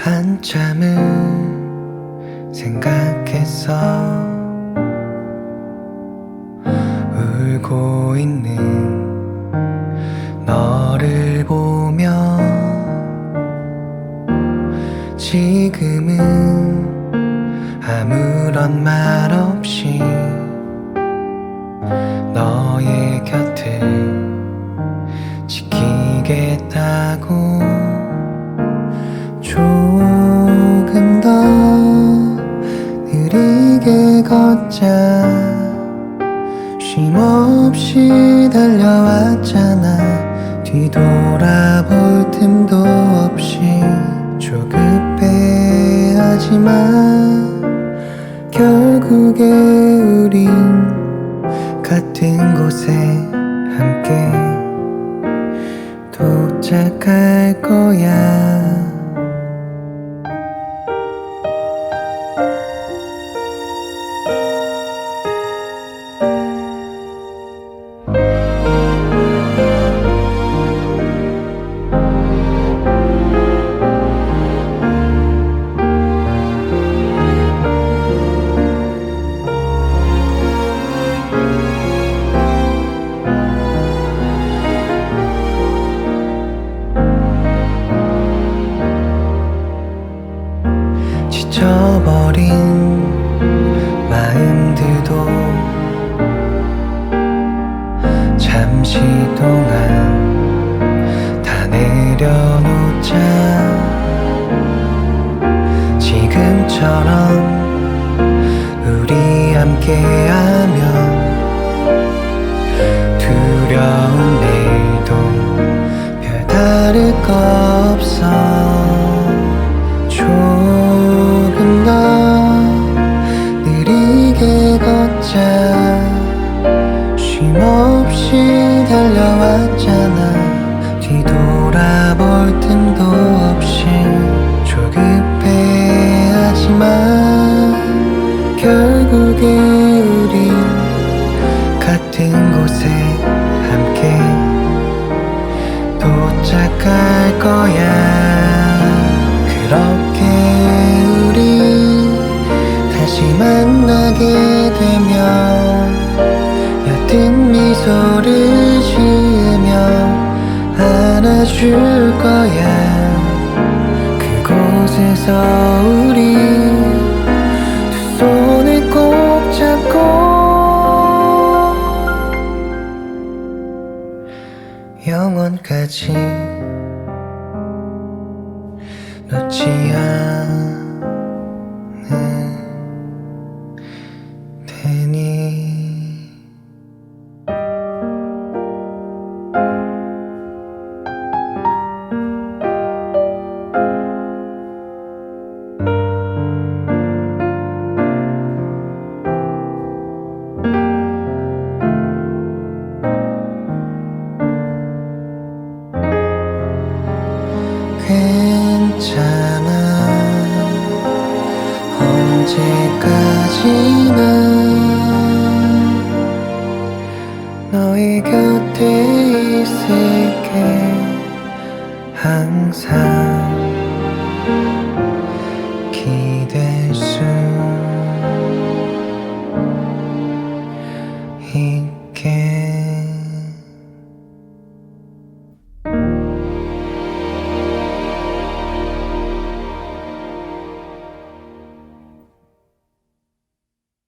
한참을 생각했어 울고 있는 너를 보며 지금은 아무런 말 없이 너의 곁을 지키겠다고 조 쉼없이 달려왔잖아 뒤돌아볼 틈도 없이 조급해하지만 결국에 우린 같은 곳에 함께 도착할 거야. 지쳐버린 마음들도 잠시 동안 다 내려놓자. 지금처럼 우리 함께하면 두려운 내일도 별다를 거 없어 달려왔잖아 뒤돌아볼 틈도 없이 조급해하지만 결국에 우린 같은 곳에 함께 도착할 거야. 그렇게 우리 다시 만나게 되면 옅은 미소 줄 거야. 그곳에서 우리 두 손을 꼭 잡고 영원까지 놓지 않을 괜찮아. 언제까지나 너의 곁에 있을게. 항상